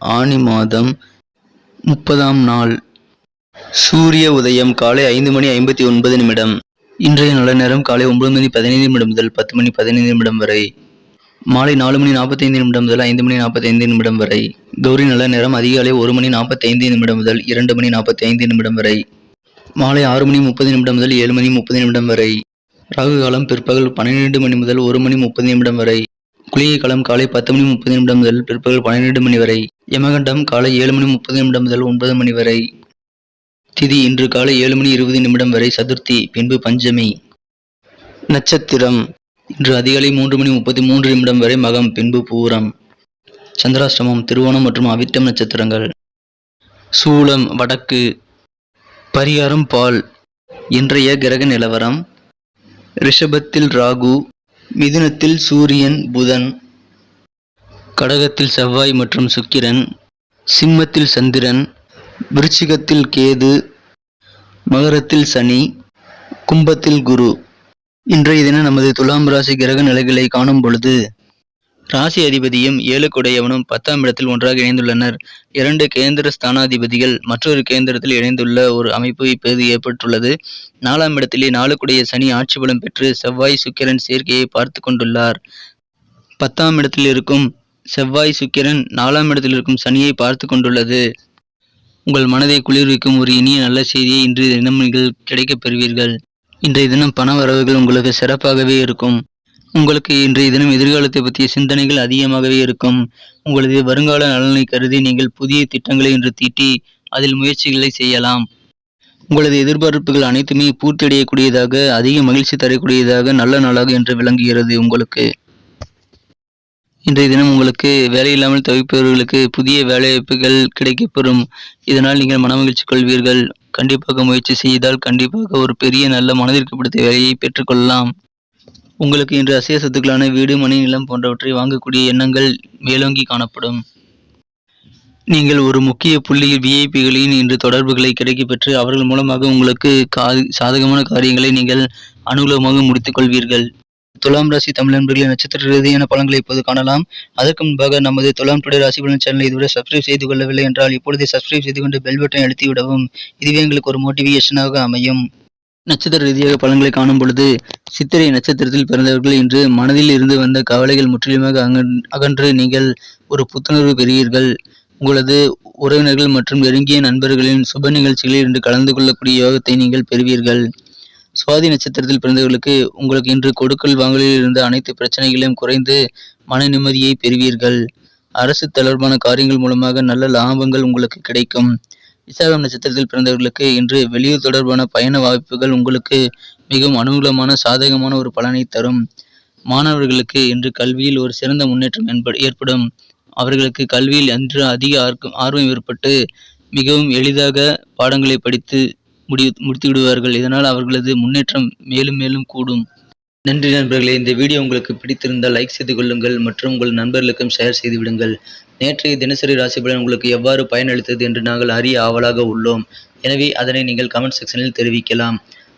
ஆனி மாதம் முப்பதாம் நாள். சூரிய உதயம் காலை ஐந்து மணி ஐம்பத்தி ஒன்பது நிமிடம். இன்றைய நல்ல நேரம் காலை ஒன்பது மணி பதினைந்து நிமிடம் முதல் பத்து மணி பதினைந்து நிமிடம் வரை. மாலை நாலு மணி நாற்பத்தைந்து நிமிடம் முதல் ஐந்து மணி நாற்பத்தைந்து நிமிடம் வரை. கௌரி நல்ல நேரம் அதிகாலை ஒரு மணி நாற்பத்தைந்து நிமிடம் முதல் இரண்டு மணி நாற்பத்தி ஐந்து நிமிடம் வரை. மாலை ஆறு மணி முப்பது நிமிடம் முதல் ஏழு மணி முப்பது நிமிடம் வரை. ராகு காலம் பிற்பகல் பன்னிரெண்டு மணி முதல் ஒரு மணி முப்பது நிமிடம் வரை. குளிகை காலம் காலை பத்து மணி முப்பது நிமிடம் முதல் பிற்பகல் பன்னிரெண்டு மணி வரை. யமகண்டம் காலை ஏழு மணி முப்பது நிமிடம் முதல் ஒன்பது மணி வரை. திதி இன்று காலை ஏழு மணி இருபது நிமிடம் வரை சதுர்த்தி பின்பு பஞ்சமி. நட்சத்திரம். இன்று அதிகாலை மூன்று மணி முப்பத்தி மூன்று நிமிடம் வரை மகம் பின்பு பூரம். சந்திராஷ்டமம் திருவோணம் மற்றும் அவிட்டம் நட்சத்திரங்கள். சூலம் வடக்கு. பரிகாரம் பால். இன்றைய கிரக நிலவரம். ரிஷபத்தில் ராகு மிதுனத்தில் சூரியன் புதன். கடகத்தில் செவ்வாய் மற்றும் சுக்கிரன் சிம்மத்தில் சந்திரன் விருச்சிகத்தில் கேது மகரத்தில் சனி கும்பத்தில் குரு. இன்றைய தினம் நமது துலாம் ராசி கிரக நிலைகளை காணும் பொழுது ராசி அதிபதியும் ஏழுக்குடையவனும் பத்தாம் இடத்தில் ஒன்றாக இணைந்துள்ளனர். இரண்டு கேந்திர ஸ்தானாதிபதிகள் மற்றொரு கேந்திரத்தில் இணைந்துள்ள ஒரு அமைப்பு இப்போது ஏற்பட்டுள்ளது. நாலாம் இடத்திலே நாளுக்குடைய சனி ஆட்சி பலம் பெற்று செவ்வாய் சுக்கிரன் சேர்க்கையை பார்த்து கொண்டுள்ளார். பத்தாம் இடத்தில் இருக்கும் செவ்வாய் சுக்கிரன் நாலாம் இடத்தில் இருக்கும் சனியை பார்த்து கொண்டுள்ளது. உங்கள் மனதை குளிர்விக்கும் ஒரு இனிய நல்ல செய்தியை இன்றைய தினம் நீங்கள் கிடைக்கப் பெறுவீர்கள். இன்றைய தினம் பண வரவுகள் உங்களுக்கு சிறப்பாகவே இருக்கும். உங்களுக்கு இன்றைய தினம் எதிர்காலத்தை பற்றிய சிந்தனைகள் அதிகமாகவே இருக்கும். உங்களது வருங்கால நலனை கருதி நீங்கள் புதிய திட்டங்களை இன்று தீட்டி அதில் முயற்சிகளை செய்யலாம். உங்களது எதிர்பார்ப்புகள் அனைத்துமே பூர்த்தியடையக்கூடியதாக அதிக மகிழ்ச்சி தரக்கூடியதாக நல்ல நாளாக என்று விளங்குகிறது உங்களுக்கு. இன்றைய தினம் உங்களுக்கு வேலையில்லாமல் தவிப்பவர்களுக்கு புதிய வேலைவாய்ப்புகள் கிடைக்கப்பெறும். இதனால் நீங்கள் மனமகிழ்ச்சி கொள்வீர்கள். கண்டிப்பாக முயற்சி செய்தால் கண்டிப்பாக ஒரு பெரிய நல்ல மனதிற்கு பிடித்த வேலையை பெற்றுக்கொள்ளலாம். உங்களுக்கு இன்று அசைய சொத்துக்களான வீடு மணி நிலம் போன்றவற்றை வாங்கக்கூடிய எண்ணங்கள் மேலோங்கி காணப்படும். நீங்கள் ஒரு முக்கிய புள்ளியில் விஐபிகளின் இன்று தொடர்புகளை கிடைக்கப் பெற்று அவர்கள் மூலமாக உங்களுக்கு கா சாதகமான காரியங்களை நீங்கள் அனுகூலமாக முடித்துக் கொள்வீர்கள். துலாம் ராசி தமிழ் நண்பர்களின் நட்சத்திர ரீதியான பலன்களை இப்போது காணலாம். அதற்கு முன்பாக நமது துலாம் டுடே ராசி பலன் சேனலை இதுவரை சப்ஸ்கிரைப் செய்து கொள்ளவில்லை என்றால் இப்பொழுதே சப்ஸ்கிரைப் செய்து கொண்டு பெல் பட்டனை அழுத்தி விடவும். இதுவே எங்களுக்கு ஒரு மோட்டிவேஷனாக அமையும். நட்சத்திர ரீதியாக பலன்களை காணும் பொழுது சித்திரை நட்சத்திரத்தில் பிறந்தவர்கள் இன்று மனதில் இருந்து வந்த கவலைகள் முற்றிலுமாக அகன்- அகன்று நீங்கள் ஒரு புத்துணர்வு பெறுவீர்கள். உங்களது உறவினர்கள் மற்றும் நெருங்கிய நண்பர்களின் சுப நிகழ்ச்சிகளில் இன்று கலந்து கொள்ளக்கூடிய யோகத்தை நீங்கள் பெறுவீர்கள். சுவாதி நட்சத்திரத்தில் பிறந்தவர்களுக்கு உங்களுக்கு இன்று கொடுக்கல் வாங்கலில் இருந்த அனைத்து பிரச்சனைகளையும் குறைந்து மன நிம்மதியை பெறுவீர்கள். அரசு தொடர்பான காரியங்கள் மூலமாக நல்ல லாபங்கள் உங்களுக்கு கிடைக்கும். விசாகம் நட்சத்திரத்தில் பிறந்தவர்களுக்கு இன்று வெளியூர் தொடர்பான பயண வாய்ப்புகள் உங்களுக்கு மிகவும் அனுகூலமான சாதகமான ஒரு பலனை தரும். மாணவர்களுக்கு இன்று கல்வியில் ஒரு சிறந்த முன்னேற்றம் என்ப- ஏற்படும். அவர்களுக்கு கல்வியில் அன்று அதிக ஆர்க்க- ஆர்வம் ஏற்பட்டு மிகவும் எளிதாக பாடங்களை படித்து முடி முடித்து விடுவார்கள் இதனால் அவர்களது முன்னேற்றம் மேலும் மேலும் கூடும். நன்றி நண்பர்களே. இந்த வீடியோ உங்களுக்கு பிடித்திருந்தால் லைக் செய்து கொள்ளுங்கள் மற்றும் உங்கள் நண்பர்களுக்கும் ஷேர் செய்து விடுங்கள். நேற்றைய தினசரி ராசி பலன் உங்களுக்கு எவ்வாறு பயனளித்தது என்று நாங்கள் அறிய ஆவலாக உள்ளோம். எனவே அதனை நீங்கள் கமெண்ட் செக்ஷனில் தெரிவிக்கலாம்.